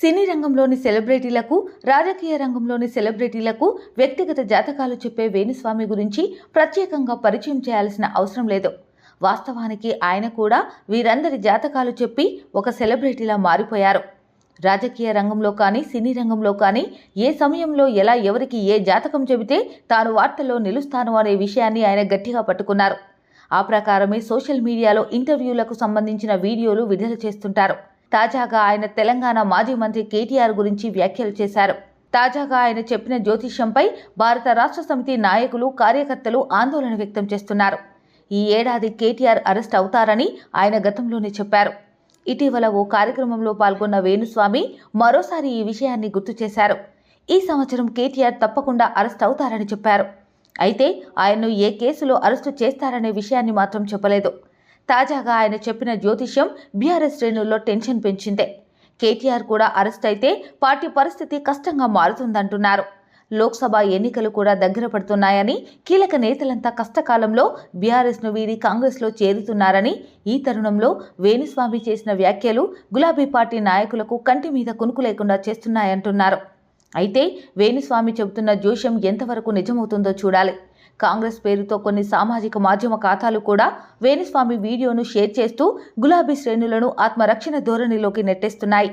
సినీ రంగంలోని సెలబ్రిటీలకు రాజకీయ రంగంలోని సెలబ్రిటీలకు వ్యక్తిగత జాతకాలు చెప్పే వేణుస్వామి గురించి ప్రత్యేకంగా పరిచయం చేయాల్సిన అవసరం లేదు. వాస్తవానికి ఆయన కూడా వీరందరి జాతకాలు చెప్పి ఒక సెలబ్రిటీలా మారిపోయారు. రాజకీయ రంగంలో కానీ సినీ రంగంలో కానీ ఏ సమయంలో ఎలా ఎవరికి ఏ జాతకం చెబితే తాను వార్తల్లో నిలుస్తాను అనే విషయాన్ని ఆయన గట్టిగా పట్టుకున్నారు. ఆ ప్రకారమే సోషల్ మీడియాలో ఇంటర్వ్యూలకు సంబంధించిన వీడియోలు విడుదల చేస్తుంటారు. తాజాగా ఆయన తెలంగాణ మాజీ మంత్రి కేటీఆర్ గురించి వ్యాఖ్యలు చేశారు. తాజాగా ఆయన చెప్పిన జ్యోతిష్యంపై భారత రాష్ట్ర సమితి నాయకులు కార్యకర్తలు ఆందోళన వ్యక్తం చేస్తున్నారు. ఈ ఏడాది కేటీఆర్ అరెస్ట్ అవుతారని ఆయన గతంలోనే చెప్పారు. ఇటీవల ఓ కార్యక్రమంలో పాల్గొన్న వేణుస్వామి మరోసారి ఈ విషయాన్ని గుర్తు చేశారు. ఈ సంవత్సరం కేటీఆర్ తప్పకుండా అరెస్ట్ అవుతారని చెప్పారు. అయితే ఆయన్ను ఏ కేసులో అరెస్టు చేస్తారనే విషయాన్ని మాత్రం చెప్పలేదు. తాజాగా ఆయన చెప్పిన జ్యోతిష్యం బీఆర్ఎస్ శ్రేణుల్లో టెన్షన్ పెంచిందే. కేటీఆర్ కూడా అరెస్ట్ అయితే పార్టీ పరిస్థితి కష్టంగా మారుతుందంటున్నారు. లోక్సభ ఎన్నికలు కూడా దగ్గర పడుతున్నాయని కీలక నేతలంతా కష్టకాలంలో బీఆర్ఎస్ను వీడి కాంగ్రెస్లో చేరుతున్నారని ఈ తరుణంలో వేణుస్వామి చేసిన వ్యాఖ్యలు గులాబీ పార్టీ నాయకులకు కంటి మీద కునుకు లేకుండా చేస్తున్నాయంటున్నారు. అయితే వేణుస్వామి చెబుతున్న జోష్యం ఎంతవరకు నిజమవుతుందో చూడాలి. కాంగ్రెస్ పేరుతో కొన్ని సామాజిక మాధ్యమ ఖాతాలు కూడా వేణుస్వామి వీడియోను షేర్ చేస్తూ గులాబీ శ్రేణులను ఆత్మరక్షణ ధోరణిలోకి నెట్టేస్తున్నాయి.